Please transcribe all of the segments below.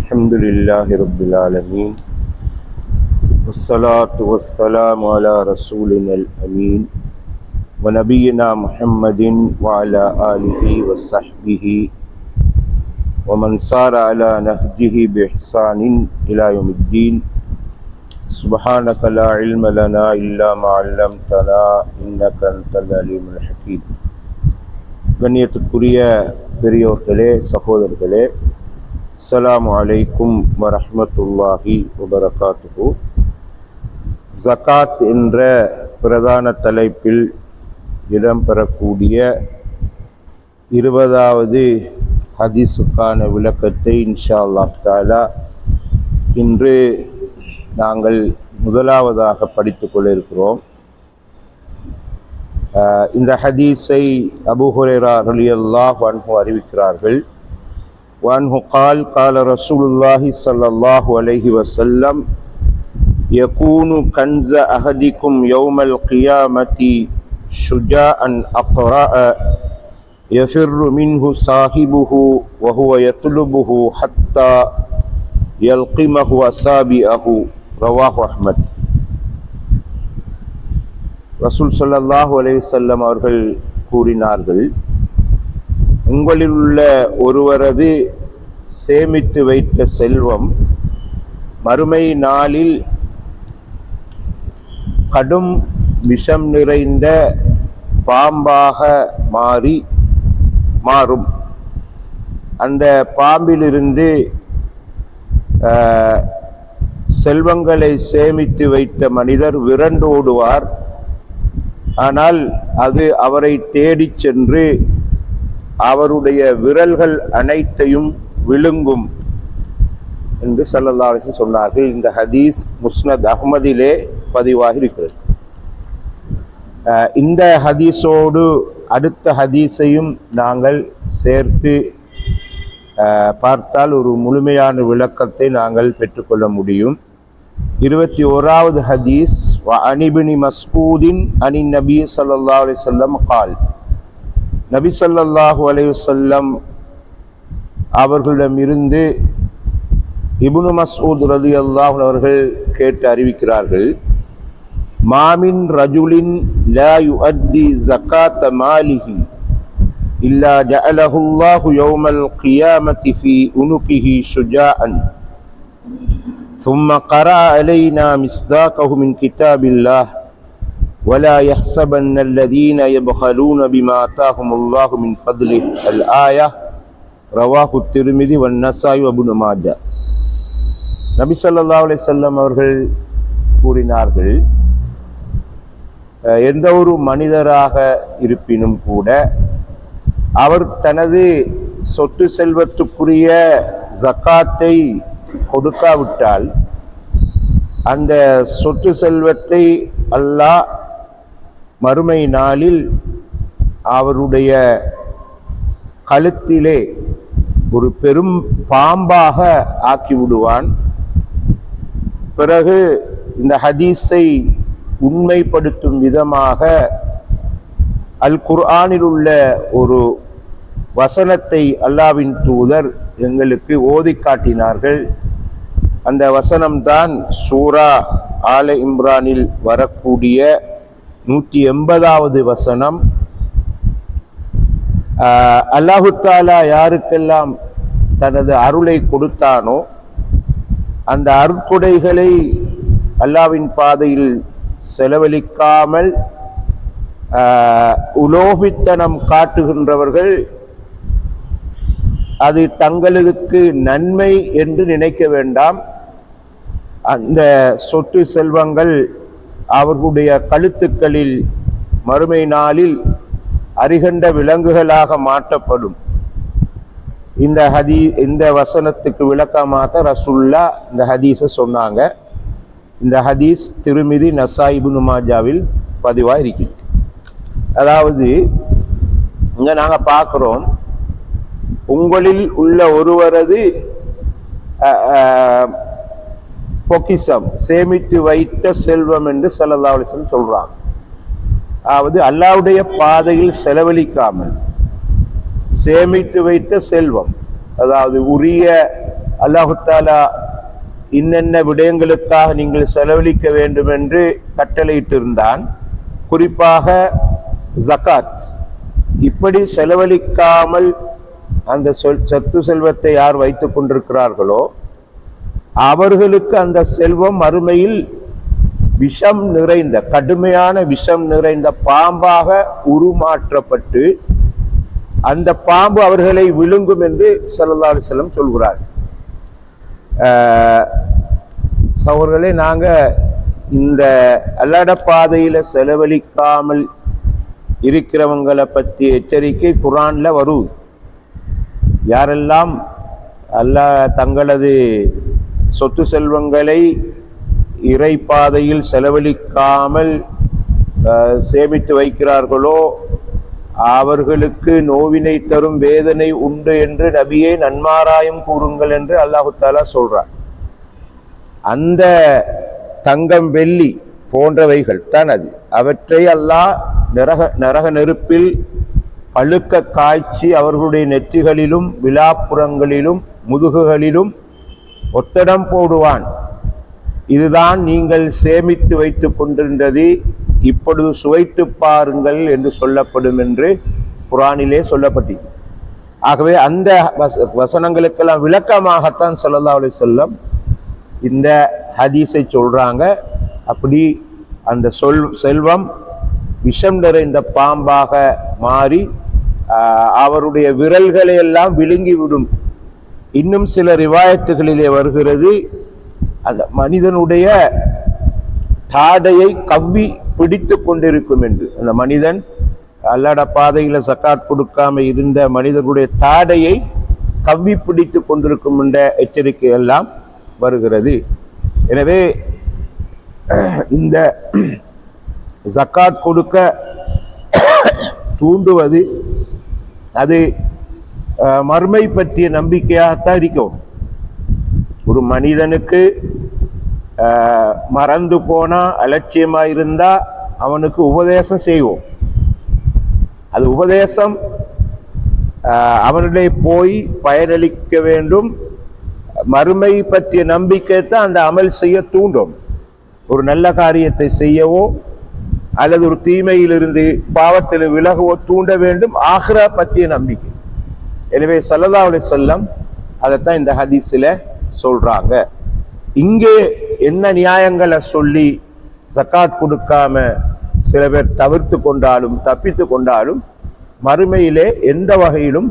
الحمد لله رب العالمين والصلاة والسلام على رسولنا الأمين ونبينا محمد وعلى آله وصحبه ومن سار على نهجه بإحسان إلى يوم الدين سبحانك لا علم لنا إلا ما علمتنا إنك أنت العليم الحكيم கண்ணியத்துக்குரிய பெரியோர்களே சகோதரர்களே அஸ்ஸலாமு அலைக்கும் வரஹ்மத்துல்லாஹி வபரகாத்துஹு ஜகாத் என்ற பிரதான தலைப்பில் இடம்பெறக்கூடிய இருபதாவது ஹதீஸுக்கான விளக்கத்தை இன்ஷா அல்லாஹ் தாலா இன்று நாங்கள் முதலாவதாக படித்து கொண்டிருக்கிறோம் ஆஹ் இந்த ஹதீஸை அபு ஹுரைரா ரலியல்லாஹு அன்ஹு அறிவிக்கிறார்கள் وعنه قال قال رسول الله صلى الله عليه وسلم يكون كنز أحدكم يوم القيامة شجاعا أقرأ يفر منه صاحبه وهو يطلبه حتى يلقمه أصابعه ரவாஹ் அஹ்மத். ரசூல் சல்லாஹூ அலைவசல்லம் அவர்கள் கூறினார்கள் உங்களில் உள்ள ஒருவரது சேமித்து வைத்த செல்வம் மறுமை நாளில் கடும் விஷம் நிறைந்த பாம்பாக மாறி மாறும். அந்த பாம்பிலிருந்து செல்வங்களை சேமித்து வைத்த மனிதர் விரண்டு ஓடுவார். ஆனால் அது அவரை தேடிச் சென்று அவருடைய விரல்கள் அனைத்தையும் விழுங்கும் என்று ஸல்லல்லாஹு சொன்னார்கள். இந்த ஹதீஸ் முஸ்னத் அஹ்மதிலே பதிவாகி இருக்கிறது இந்த ஹதீஸோடு அடுத்த ஹதீஸையும் நாங்கள் சேர்த்து பார்த்தால் ஒரு முழுமையான விளக்கத்தை நாங்கள் பெற்றுக்கொள்ள முடியும். இருபத்தி ஓராவது ஹதீஸ் அனிபினி மஸ்கூதின் அனி நபி ஸல்லல்லாஹு அலைஹி வஸல்லம் கால் நபி ஸல்லல்லாஹு அலைஹி வஸல்லம் அவர்களிடமிருந்து இப்னு மஸ்ஊத் ரலியல்லாஹு அவர்கள் கேட்டு அறிவிக்கிறார்கள் மாமின் ரஜுலின் லா யுஅத்தி ஜகாத்த மாலிஹி இல்லா ஜஅலஹு அல்லாஹு யௌமல் கியாமத்தி ஃபீ உனுகிஹி ஷுஜாஅன் ثم قرأ علينا مصداقه من كتاب الله ولا يحسبن الذين يبخلون بما آتاهم الله من فضله الآية رواه الترمذي والنسائي وابن ماجه நபி ஸல்லல்லாஹு அலைஹி வஸல்லம் அவர்கள் கூறினார்கள் அஹ், எந்த ஒரு மனிதராக இருப்பினும் கூட அவர் தனது சொத்து செல்வத்துக்குரிய ஜக்காத்தை கொடுக்காவிட்டால் அந்த சொத்து செல்வத்தை அல்லாஹ் மறுமை நாளில் அவருடைய கழுத்திலே ஒரு பெரும் பாம்பாக ஆக்கிவிடுவான். பிறகு இந்த ஹதீஸை உண்மைப்படுத்தும் விதமாக அல் குர்ஆனில் உள்ள ஒரு வசனத்தை அல்லாவின் தூதர் எங்களுக்கு ஓதி காட்டினார்கள். அந்த வசனம்தான் சூரா ஆல இம்ரானில் வரக்கூடிய நூற்றி எண்பதாவது வசனம். ஆஹ், அல்லாஹு தாலா யாருக்கெல்லாம் தனது அருளை கொடுத்தானோ அந்த அருட்கொடைகளை அல்லாவின் பாதையில் செலவழிக்காமல் உலோகித்தனம் உலோபித்தனம் காட்டுகின்றவர்கள் அது தங்களுக்கு நன்மை என்று நினைக்க வேண்டாம். அந்த சொத்து செல்வங்கள் அவர்களுடைய கழுத்துக்களில் மறுமை நாளில் அரிகண்ட விலங்குகளாக மாற்றப்படும். இந்த ஹதீ இந்த வசனத்துக்கு விளக்கமாக ரசுல்லா இந்த ஹதீஸை சொன்னாங்க. இந்த ஹதீஸ் திருமிதி நசாயிபு மாஜாவில் பதிவாக இருக்குது அதாவது இங்கே நாங்கள் பார்க்குறோம் உங்களில் உள்ள ஒருவரது பொக்கிசம் சேமித்து வைத்த செல்வம் என்று ஸல்லல்லாஹு அலைஹி சொல்றாங்க அதாவது அல்லாவுடைய பாதையில் செலவழிக்காமல் சேமித்து வைத்த செல்வம் அதாவது உரிய அல்லாஹுத்தாலா இன்னென்ன விடயங்களுக்காக நீங்கள் செலவழிக்க வேண்டும் என்று கட்டளையிட்டிருந்தான். குறிப்பாக ஜகாத் இப்படி செலவழிக்காமல் அந்த சொல் சத்து செல்வத்தை யார் வைத்துக் கொண்டிருக்கிறார்களோ அவர்களுக்கு அந்த செல்வம் அருமையில் விஷம் நிறைந்த கடுமையான விஷம் நிறைந்த பாம்பாக உருமாற்றப்பட்டு அந்த பாம்பு அவர்களை விழுங்கும் என்று ஸல்லல்லாஹு அலைஹி சொல்கிறார். ஆஹ் சகோதரர்களே இந்த அல்லடப்பாதையில் செலவழிக்காமல் இருக்கிறவங்களை பற்றி எச்சரிக்கை குரானில் வரும். யாரெல்லாம் அல்ல தங்களது சொத்து செல்வங்களை இறைப்பாதையில் செலவழிக்காமல் சேமித்து வைக்கிறார்களோ அவர்களுக்கு நோவினை தரும் வேதனை உண்டு என்று நபியே நன்மாராயம் கூறுங்கள் என்று அல்லாஹு தாலா சொல்றார் அந்த தங்கம் வெள்ளி போன்றவைகள் தான் அது அவற்றை அல்லாஹ் நரக நரக நெருப்பில் பழுக்க காய்ச்சி அவர்களுடைய நெற்றிகளிலும் விழாப்புறங்களிலும் முதுகுகளிலும் ஒத்தடம் போடுவான். இதுதான் நீங்கள் சேமித்து வைத்துக் கொண்டிருந்தது. இப்பொழுது சுவைத்து பாருங்கள் என்று சொல்லப்படும் என்று குரானிலே சொல்லப்பட்டது. ஆகவே அந்த வச- வசனங்களுக்கெல்லாம் விளக்கமாகத்தான் ஸல்லல்லாஹு அலி செல்லம் இந்த ஹதீஸை சொல்கிறாங்க அப்படி அந்த சொல் செல்வம் விஷம் நிறைந்த பாம்பாக மாறி அவருடைய விரல்களை எல்லாம் விழுங்கி விடும் இன்னும் சில ரிவாயத்துகளிலே வருகிறது. அந்த மனிதனுடைய தாடையை கவ்வி பிடித்து கொண்டிருக்கும் என்று. அந்த மனிதன் அல்லாட பாதையில் சக்காத் கொடுக்காம இருந்த மனிதனுடைய தாடையை கவ்வி பிடித்து கொண்டிருக்கும் என்ற எச்சரிக்கை எல்லாம் வருகிறது. எனவே இந்த ஜக்காத் கொடுக்க தூண்டுவது அது மறுமை பற்றிய நம்பிக்கையாகத்தான் இருக்கும். ஒரு மனிதனுக்கு மறந்து போனா அலட்சியமா இருந்தா அவனுக்கு உபதேசம் செய்வோம். அது உபதேசம் அவனுடைய அவனிடையே போய் பயனளிக்க வேண்டும். மறுமை பற்றிய நம்பிக்கை தான் அந்த அமல் செய்ய தூண்டும். ஒரு நல்ல காரியத்தை செய்யவோ அல்லது ஒரு தீமையிலிருந்து பாவத்தில் விலகவோ தூண்ட வேண்டும். ஆஹ்ரா பற்றிய நம்பிக்கை. எனவே ஸல்லல்லாஹு அலி வஸல்லம் அதைத்தான் இந்த ஹதீஸில் சொல்கிறாங்க இங்கே என்ன நியாயங்களை சொல்லி ஜக்காத் கொடுக்காம சில பேர் தவிர்த்து கொண்டாலும் தப்பித்து கொண்டாலும் மறுமையிலே எந்த வகையிலும்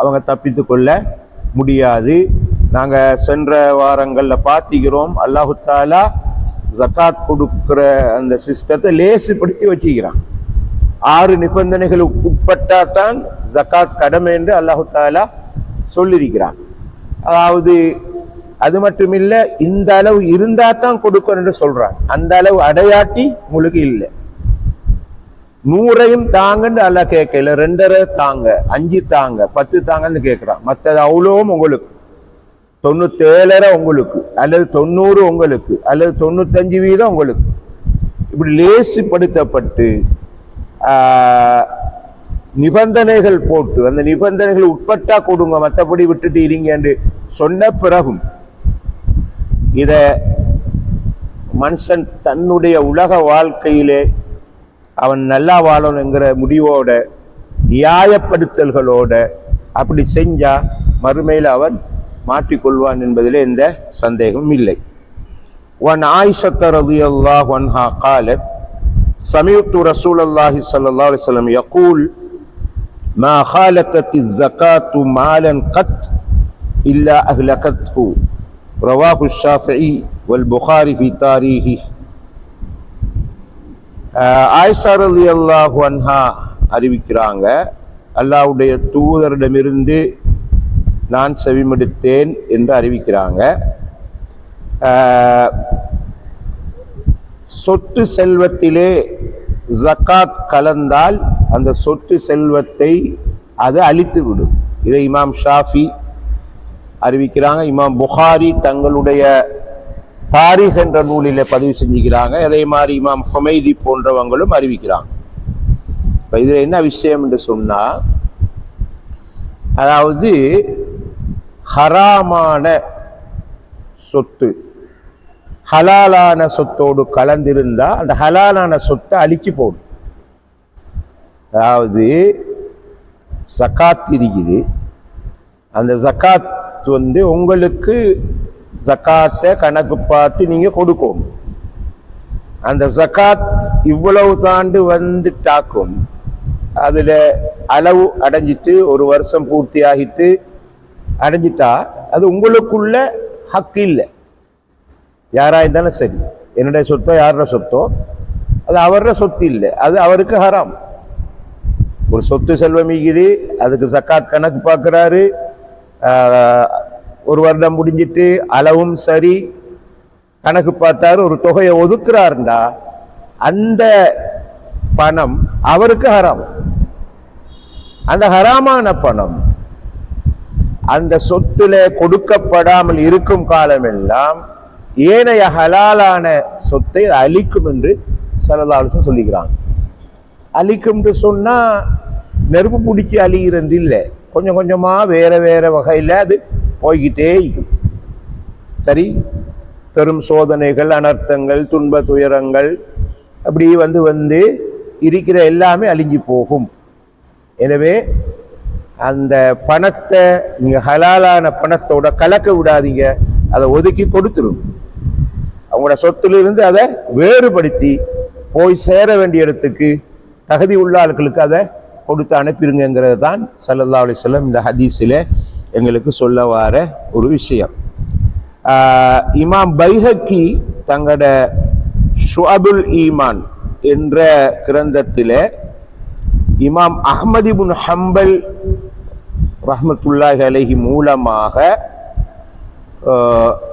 அவங்க தப்பித்து கொள்ள முடியாது. நாங்கள் சென்ற வாரங்களில் பார்த்திக்கிறோம் அல்லாஹு தாலா ஜக்காத் கொடுக்குற அந்த சிஸ்டத்தை லேசுப்படுத்தி வச்சுக்கிறான். ஆறு நிபந்தனைகளுக்கு உட்பட்டாதான் ஜக்காத் கடமை என்று அல்லாஹு தாலா சொல்லியிருக்கிறான். அதாவது அது மட்டும் இல்ல இந்த அளவு இருந்தா தான் கொடுக்கணும் என்று சொல்றான். அந்த அளவு அடையாட்டி உங்களுக்கு இல்லை. நூறையும் தாங்கன்னு அல்ல கேட்கல ரெண்டரை தாங்க அஞ்சு தாங்க பத்து தாங்கன்னு கேட்கிறான். மற்றது அவ்வளோவும் உங்களுக்கு. தொண்ணூத்தேழரை உங்களுக்கு அல்லது தொண்ணூறு உங்களுக்கு அல்லது தொண்ணூத்தஞ்சு வீதம் உங்களுக்கு. இப்படி லேசுப்படுத்தப்பட்டு நிபந்தனைகள் போட்டு அந்த நிபந்தனைகள் உட்பட்டா கொடுங்க மற்றபடி விட்டுட்டு இருங்க என்று சொன்ன பிறகும் இத மனுஷன் தன்னுடைய உலக வாழ்க்கையிலே அவன் நல்லா வாழணுங்கிற முடிவோட நியாயப்படுத்தல்களோட அப்படி செஞ்சா மறுமையில் அவன் மாற்றிக்கொள்வான் என்பதில் எந்த சந்தேகமும் இல்லை. ஒன் ஆயிஷத்தரது அல்லாஹ் ஒன் ஹா காலத் சமீபத்து ரசூல் அல்லாஹி சல்லா அலிஸ்லம் யகூல் மா ஹாலக்கத்தி ஜக்காத்து மாலன் கத் இல்லா அஹ்லகத் ஹூ ரவாஹு ஷாஃபி வல் புகாரி ஃபி தாரீஹி. ஆயிஷார் அலி அல்லாஹு அன்ஹா அறிவிக்கிறாங்க அல்லாவுடைய தூதரிடமிருந்து நான் செவிமெடுத்தேன் என்று அறிவிக்கிறாங்க. சொத்து செல்வத்திலே ஜக்காத் கலந்தால் அந்த சொத்து செல்வத்தை அது அழித்து விடும் இதை இமாம் ஷாஃபி அறிவிக்கிறாங்க. இமாம் புகாரி தங்களுடைய தாரிக் என்ற நூலில் பதிவு செஞ்சுக்கிறாங்க. அதே மாதிரி இமாம் ஹொமைதி போன்றவங்களும் அறிவிக்கிறாங்க. இப்போ இதில் என்ன விஷயம் என்று சொன்னால் அதாவது ஹராமான சொத்து ஹலாலான சொத்தோடு கலந்திருந்தா அந்த ஹலாலான சொத்தை அழிச்சு போடும். அதாவது ஜக்காத் இருக்குது. அந்த ஜக்காத் வந்து உங்களுக்கு ஜக்காத்தை கணக்கு பார்த்து நீங்கள் கொடுக்கணும். அந்த ஜக்காத் இவ்வளவு தாண்டு வந்து தாக்கும் அதில் அளவு அடைஞ்சிட்டு ஒரு வருஷம் பூர்த்தி ஆகிட்டு அடைஞ்சிட்டா அது உங்களுக்குள்ள ஹக்கு இல்லை. யாராக இருந்தாலும் சரி. என்னுடைய சொத்தோ யாரோட சொத்தோ அது அவரோட சொத்து இல்லை. அது அவருக்கு ஹராம். ஒரு சொத்து செல்வம் இருக்குது அதுக்கு சக்காத் கணக்கு பார்க்குறாரு. ஒரு வருடம் முடிஞ்சிட்டு அளவும் சரி. கணக்கு பார்த்தாரு ஒரு தொகையை ஒதுக்குறாருண்டா. அந்த பணம் அவருக்கு ஹராம். அந்த ஹராமான பணம் அந்த சொத்துல கொடுக்கப்படாமல் இருக்கும் காலமெல்லாம் ஏனைய ஹலாலான சொத்தை அழிக்கும் என்று சலதாலுசன் சொல்லிக்கிறாங்க. அழிக்கும்னு சொன்னால் நெருப்பு பிடிச்சி அழிகிறது இல்லை. கொஞ்சம் கொஞ்சமாக வேறு வேறு வகையில் அது போய்கிட்டே இருக்கும் சரி பெரும் சோதனைகள் அனர்த்தங்கள் துன்ப துயரங்கள் அப்படி வந்து வந்து இருக்கிற எல்லாமே அழிஞ்சு போகும். எனவே அந்த பணத்தை நீங்கள் ஹலாலான பணத்தோட கலக்க விடாதீங்க. அதை ஒதுக்கி கொடுத்துரும் அவங்களோட சொத்திலிருந்து அதை வேறுபடுத்தி போய் சேர வேண்டிய இடத்துக்கு தகுதி உள்ள ஆட்களுக்கு அதை கொடுத்து அனுப்பிடுங்கிறது தான் சல்லல்லா அலிஸ்லம் இந்த ஹதீஸில் எங்களுக்கு சொல்ல வர ஒரு விஷயம். இமாம் பைஹக்கி தங்களோட ஷுஅபுல் ஈமான் என்ற கிரந்தத்தில் இமாம் அஹ்மது ஹம்பல் ரஹ்மத்துல்லாஹி அலஹி மூலமாக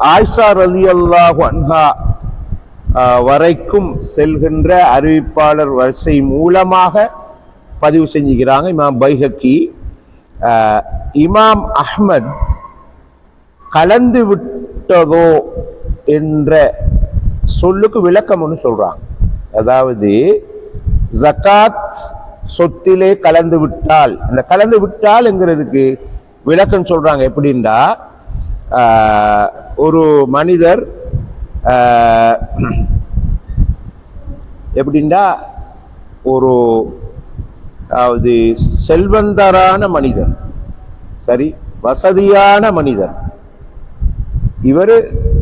ஆயிஷா ரதி அல்லாஹு அன்ஹா வரைக்கும் செல்கின்ற அறிவிப்பாளர் வரிசை மூலமாக பதிவு செஞ்சுக்கிறாங்க இமாம் பைஹக்கி. இமாம் அஹ்மத் கலந்து விட்டதோ என்ற சொல்லுக்கு விளக்கம் ஒன்று சொல்கிறாங்க அதாவது ஜகாத் சொத்திலே கலந்து விட்டால் அந்த கலந்து விட்டால்ங்கிறதுக்கு விளக்கம் சொல்கிறாங்க எப்படின்னா ஒரு மனிதர் எப்படின்னா ஒரு அதாவது செல்வந்தரான மனிதர். சரி வசதியான மனிதர். இவர்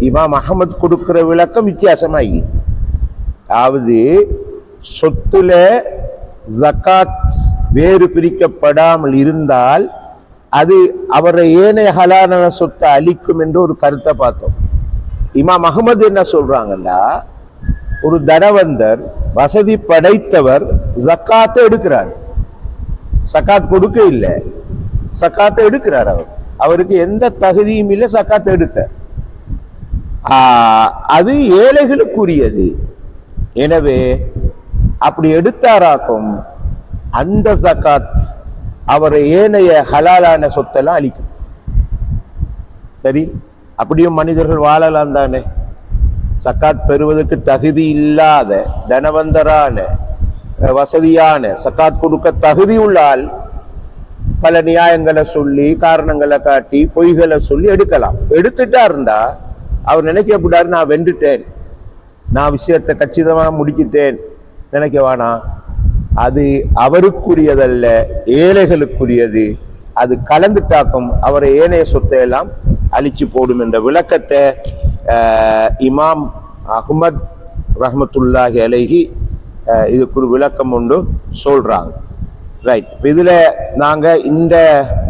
இமாம் அகமது கொடுக்கிற விளக்கம் வித்தியாசமாகி. அதாவது சொத்துல ஜகாத் வேறு பிரிக்கப்படாமல் இருந்தால் அது அவரை ஏனைய ஹலான சொத்தை அழிக்கும் என்று ஒரு கருத்தை பார்த்தோம். இமாம் அகமது என்ன சொல்றாங்கன்னா ஒரு தனவந்தர் வசதி படைத்தவர் ஜக்காத்தை எடுக்கிறார். சக்காத் கொடுக்க இல்லை. சக்காத்தை எடுக்கிறார் அவர். அவருக்கு எந்த தகுதியும் இல்லை சக்காத்தை எடுக்க ஆஹ், அது ஏழைகளுக்குரியது. எனவே அப்படி எடுத்தாராக்கும் அந்த சக்காத் அவர் ஏனைய ஹலாலான சொத்தெல்லாம் அழிக்கும். சரி? அப்படியும் மனிதர்கள் வாழலாம் தானே? சக்காத் பெறுவதற்கு தகுதி இல்லாத தனவந்தரான வசதியான சக்காத் கொடுக்க தகுதி உள்ளால் பல நியாயங்களை சொல்லி காரணங்களை காட்டி பொய்களை சொல்லி எடுக்கலாம். எடுத்துட்டா இருந்தா அவர் நினைக்கக்கூடாது நான் வென்றுட்டேன். நான் விஷயத்தை கச்சிதமாக முடிக்கிட்டேன். நினைக்க வேணாம் அது அவருக்குரியதல்ல ஏழைகளுக்குரியது. அது கலந்துட்டாக்கும் அவரை ஏனைய சொத்தை எல்லாம் அழிச்சு போடும் என்ற விளக்கத்தை இமாம் அஹ்மத் ரஹமத்துல்லாஹி அலைகி இதுக்கு ஒரு விளக்கம் உண்டு. சொல்றாங்க. ரைட் இதுல நாங்க இந்த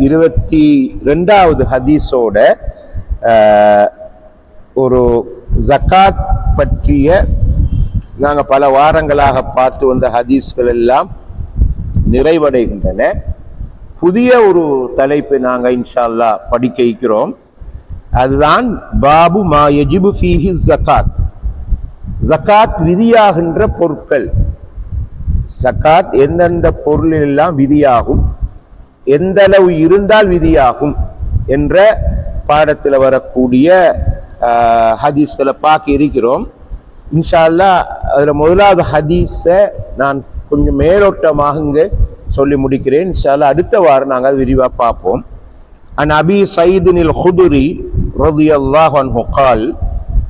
இருபத்தி ரெண்டாவது ஹதீஸோட ஒரு ஜக்காத் பற்றிய நாங்கள் பல வாரங்களாக பார்த்து வந்த ஹதீஸ்கள் எல்லாம் நிறைவடைகின்றன. புதிய ஒரு தலைப்பை நாங்கள் இன்ஷால்லா படிக்க இருக்கிறோம். அதுதான் பாபு மா யஜிபு ஃபீஹி ஜகாத் ஜக்காத் விதியாகின்ற பொருட்கள். ஜகாத் எந்தெந்த பொருளெல்லாம் எல்லாம் விதியாகும்? எந்த அளவு இருந்தால் விதியாகும்? என்ற பாடத்தில் வரக்கூடிய ஹதீஸ்களை பார்க்க இருக்கிறோம். இன்ஷா அல்லாஹ் அதுல முதலாவது ஹதீஸை நான் கொஞ்சம் மேலோட்டமாக இங்கே சொல்லி முடிக்கிறேன் இன்ஷால்லா அடுத்த வாரம் நாங்கள் விரிவாக பார்ப்போம் عن أبي سعيد الخدري رضي الله عنه قال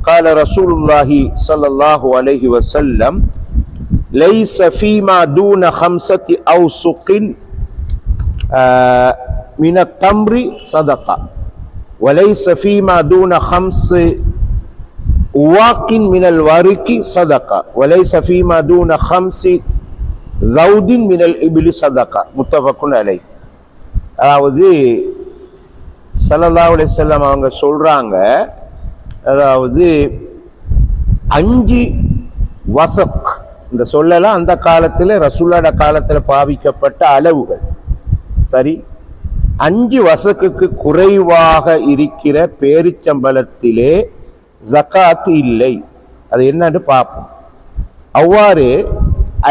قال رسول الله صلى الله عليه وسلم ليس فيما دون خمسة أوسق آه، من التمر صدقة وليس فيما دون خمس உவாக்கின் மினல் வறுக்கி சதக்கா வலை சஃபீமா தூன ஹம்சி ரவுதின் மினல் இபிலி சதக்கா முத்தபக்குன் அலை அதாவது சல்லல்லா செல்லம் அவங்க சொல்கிறாங்க அதாவது அஞ்சு வசக். இந்த சொல்லலாம் அந்த காலத்தில் ரசுல்லாட காலத்தில் பாவிக்கப்பட்ட அளவுகள். சரி? அஞ்சு வசக்குக்கு குறைவாக இருக்கிற பேரிச்சம்பலத்திலே ஜகாத் இல்லை. அது என்னன்னு பார்ப்போம். அவ்வாறு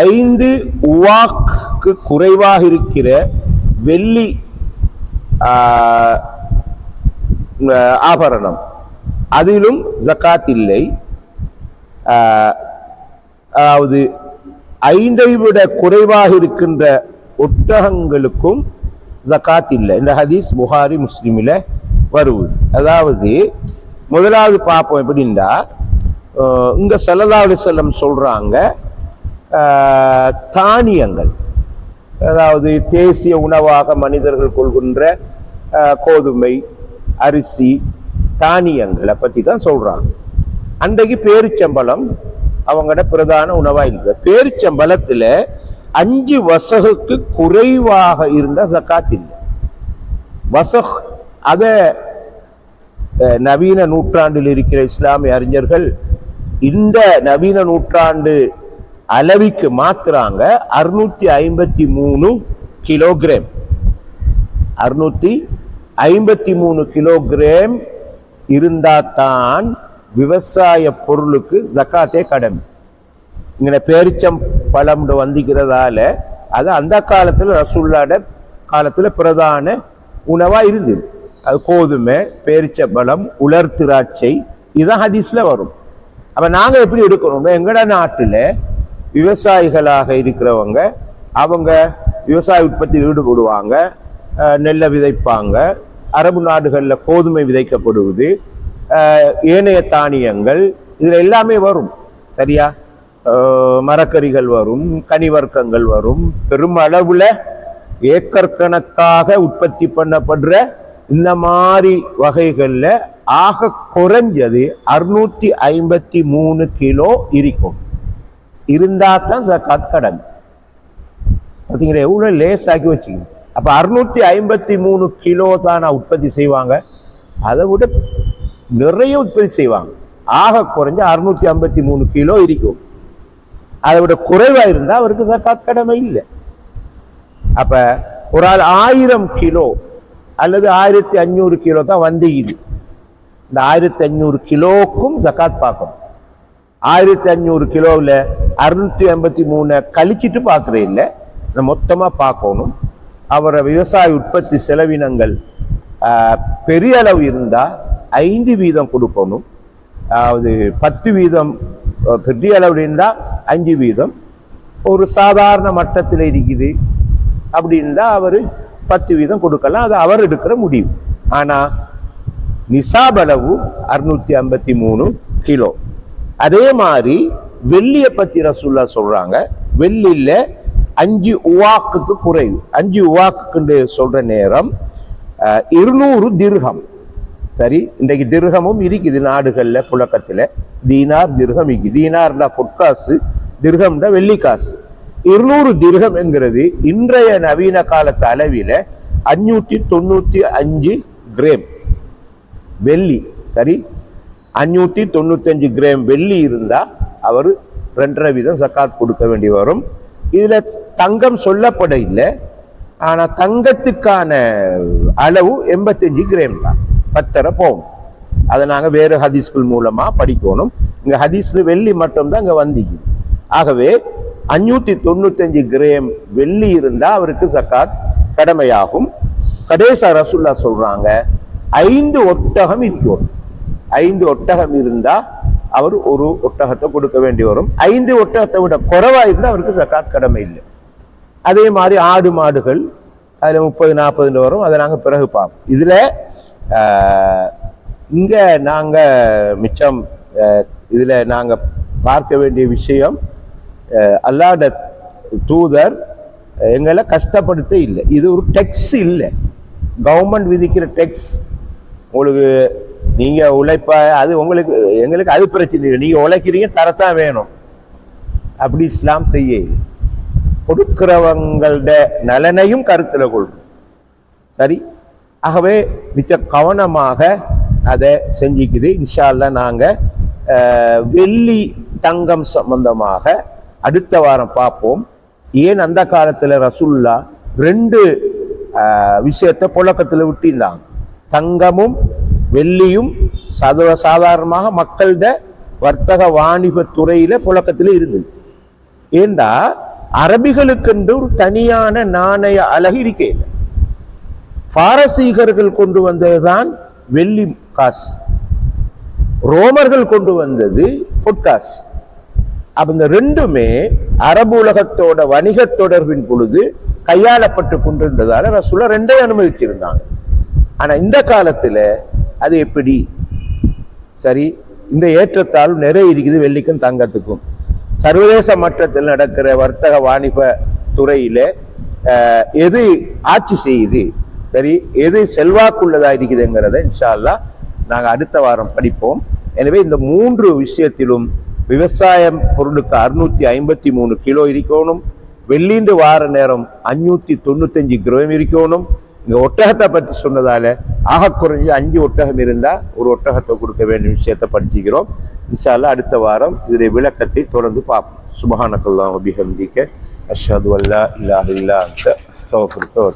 ஐந்து உவாக்கு குறைவாக இருக்கிற வெள்ளி ஆபரணம். அதிலும் ஜக்காத் இல்லை. அதாவது ஐந்தை விட குறைவாக இருக்கின்ற ஒட்டகங்களுக்கும் ஜகாத் இல்லை. இந்த ஹதீஸ் புகாரி முஸ்லீமில் வருவது. அதாவது முதலாவது பார்ப்போம் எப்படின்னா இங்கே இங்க செல்லம் சொல்கிறாங்க சொல்றாங்க தானியங்கள். அதாவது தேசிய உணவாக மனிதர்கள் கொள்கின்ற கோதுமை அரிசி தானியங்களை பற்றி தான் சொல்கிறாங்க அன்றைக்கு பேரிச்சம்பளம் அவங்களோட பிரதான உணவாக இருந்தது. பேரிச்சம்பளத்தில் அஞ்சு வசகுக்கு குறைவாக இருந்த ஜக்காத் இல்லை. வசக் அதை நவீன நூற்றாண்டில் இருக்கிற இஸ்லாமிய அறிஞர்கள் இந்த நவீன நூற்றாண்டு அளவிக்கு மாத்துறாங்க. அறுநூத்தி ஐம்பத்தி மூணு கிலோகிராம். அறுநூத்தி ஐம்பத்தி மூணு கிலோகிராம் இருந்தாதான் விவசாய பொருளுக்கு ஜக்காத்தே கடமை இங்கே பேரிச்சம் பழம் வந்திக்கிறதால அது அந்த காலத்தில் ரசுல்லாட காலத்தில் பிரதான உணவாக இருந்தது. அது கோதுமை பேரிச்சம்பழம் உலர் திராட்சை இதுதான் ஹதீஸில் வரும். அப்போ நாங்கள் எப்படி எடுக்கணும்னா எங்களோட நாட்டில் விவசாயிகளாக இருக்கிறவங்க அவங்க விவசாய உற்பத்தியில் ஈடுபடுவாங்க நெல்லை விதைப்பாங்க அரபு நாடுகளில் கோதுமை விதைக்கப்படுவது ஏனைய தானியங்கள் இதில் எல்லாமே வரும். சரியா? மரக்கறிகள் வரும் கனிவர்க்கங்கள் வரும். பெருமளவில் ஏக்கர் கணக்காக உற்பத்தி பண்ணப்படுற இந்த மாதிரி வகைகளில் ஆக குறைஞ்சது அறுநூத்தி ஐம்பத்தி மூணு கிலோ இருக்கும். இருந்தால் தான் ஜக்காத் கடன். பார்த்தீங்களா எவ்வளோ லேஸாக்கி வச்சுக்கணும். அப்போ அறுநூத்தி ஐம்பத்தி மூணு கிலோ தான் உற்பத்தி செய்வாங்க. அதை விட நிறைய உற்பத்தி செய்வாங்க. ஆக குறைஞ்ச அறுநூத்தி ஐம்பத்தி மூணு கிலோ இருக்கும். அதை விட குறைவாக இருந்தால் அவருக்கு ஜக்காத் கடமை இல்லை. அப்போ ஒரு ஆள் ஆயிரம் கிலோ அல்லது ஆயிரத்தி அஞ்சூறு கிலோ தான் வந்திக்குது இந்த ஆயிரத்தி அஞ்சூறு கிலோக்கும் ஜக்காத் பார்க்கணும். ஆயிரத்தி அஞ்சூறு கிலோவில் அறுநூற்றி எண்பத்தி மூணை கழிச்சிட்டு பார்க்குறே இல்லை. நான் மொத்தமாக பார்க்கணும். அவரை விவசாய உற்பத்தி செலவினங்கள் பெரிய அளவு இருந்தால் ஐந்து வீதம் கொடுக்கணும். அதாவது பத்து வீதம் பெரிய அளவில் இருந்தால் அஞ்சு வீதம். ஒரு சாதாரண மட்டத்தில் இருக்குது. அப்படி இருந்தால் அவர் பத்து வீதம் கொடுக்கலாம். அது அவர் எடுக்கிற முடிவு. ஆனால் நிசாப் அளவு அறுநூத்தி ஐம்பத்தி மூணு கிலோ. அதே மாதிரி வெள்ளியை பத்தி ரசூல்லா சொல்றாங்க. வெள்ளியில அஞ்சு உவாக்குக்கு குறைவு. அஞ்சு உவாக்குக்குன்னு சொல்ற நேரம் இருநூறு திருகம் சரி இன்றைக்கு திருகமும் இருக்குது நாடுகளில் புழக்கத்தில். தீனார் திருகம் இருக்குது. தீனார்னா பொற்காசு திருகம்னா வெள்ளிக்காசு. இருநூறு திர்கம் என்கிறது இன்றைய நவீன காலத்து அளவில் அஞ்சூற்றி தொண்ணூற்றி அஞ்சு கிராம். வெள்ளி சரி? அஞ்சூற்றி தொண்ணூத்தஞ்சு கிராம் வெள்ளி இருந்தால் அவர் ரெண்டரை வீதம் சக்காத் கொடுக்க வேண்டி வரும். இதில் தங்கம் சொல்லப்பட இல்லை. ஆனால் தங்கத்துக்கான அளவு எண்பத்தஞ்சு கிராம் தான். பத்தரை போகும். அதை நாங்கள் வேறு ஹதீஸ்கள் மூலமாக படிக்கணும். இங்கே ஹதீஸில் வெள்ளி மட்டும்தான் இங்கே வந்திக்குது ஆகவே அஞ்சூத்தி தொண்ணூத்தஞ்சு கிரேம் வெள்ளி இருந்தா அவருக்கு சக்காத் கடமையாகும். கடைசா ரசுல்லா சொல்றாங்க ஐந்து ஒட்டகம் இருக்கும். ஐந்து ஒட்டகம் இருந்தா அவர் ஒரு ஒட்டகத்தை கொடுக்க வேண்டி வரும். ஐந்து ஒட்டகத்தை விட குறைவா இருந்தால் அவருக்கு சக்காத் கடமை இல்லை. அதே மாதிரி ஆடு மாடுகள் அதில் முப்பது நாற்பதுன்னு வரும். அதை நாங்கள் பிறகு பார்ப்போம். இதில் இங்கே நாங்கள் மிச்சம் இதில் நாங்கள் பார்க்க வேண்டிய விஷயம் அல்லாட தூதர் எங்களை கஷ்டப்படுத்த இல்லை. இது ஒரு டெக்ஸ் இல்லை. கவர்மெண்ட் விதிக்கிற டெக்ஸ் உங்களுக்கு நீங்கள் உழைப்ப அது உங்களுக்கு எங்களுக்கு அது பிரச்சனை இல்லை. நீங்கள் உழைக்கிறீங்க தரத்தான் வேணும். அப்படி இஸ்லாம் செய்ய கொடுக்கிறவங்களோட நலனையும் கருத்தில் கொள்ளும். சரி? ஆகவே மிச்ச கவனமாக அதை செஞ்சிக்குது. இன்ஷா நாங்கள் வெள்ளி தங்கம் சம்பந்தமாக அடுத்த வாரம் பார்ப்போம். ஏன் அந்த காலத்தில் ரசுல்லா ரெண்டு விஷயத்தை புழக்கத்தில் விட்டிருந்தாங்க. தங்கமும் வெள்ளியும் சர்வ சாதாரணமாக மக்கள்கிட்ட வர்த்தக வாணிப துறையில் புழக்கத்தில் இருந்தது. ஏண்டா? அரபிகளுக்கென்று ஒரு தனியான நாணய அழகு இருக்கே. பாரசீகர்கள் கொண்டு வந்ததுதான் வெள்ளி காசு. ரோமர்கள் கொண்டு வந்தது பொற்காசு. அப்ப இந்த ரெண்டுமே அரபு உலகத்தோட வணிக தொடர்பின் பொழுது கையாளப்பட்டு கொண்டிருந்ததால ரசூலா ரெண்டையும் அனுமதிச்சிருந்தாங்க. ஆனா இந்த காலத்துல அது எப்படி? சரி இந்த ஏற்றத்தாலும் நிறைய இருக்குது வெள்ளிக்கும் தங்கத்துக்கும். சர்வதேச மட்டத்தில் நடக்கிற வர்த்தக வாணிப துறையில அஹ், எது ஆட்சி செய்யுது? சரி எது செல்வாக்குள்ளதா இருக்குதுங்கிறத இன்ஷால்லா நாங்கள் அடுத்த வாரம் படிப்போம். எனவே இந்த மூன்று விஷயத்திலும் விவசாயம் பொருளுக்கு அறுநூத்தி ஐம்பத்தி மூணு கிலோ இருக்கணும். வெள்ளிந்து வார நேரம் அஞ்சூத்தி தொண்ணூத்தஞ்சு கிராம் இருக்கணும். இந்த ஒட்டகத்தை பற்றி சொன்னதால ஆக குறைஞ்சி அஞ்சு ஒட்டகம் இருந்தால் ஒரு ஒட்டகத்தை கொடுக்க வேண்டிய விஷயத்தை படிச்சுக்கிறோம். இன்ஷால்ல அடுத்த வாரம் இதனுடைய விளக்கத்தை தொடர்ந்து பார்ப்போம். சுபஹானக்கல்லாஹு அபிஹந்திக்க அஷ்ஹது அல்லா இல்லாஹ இல்லா அன்த அஸ்தக்ஃபிருக்க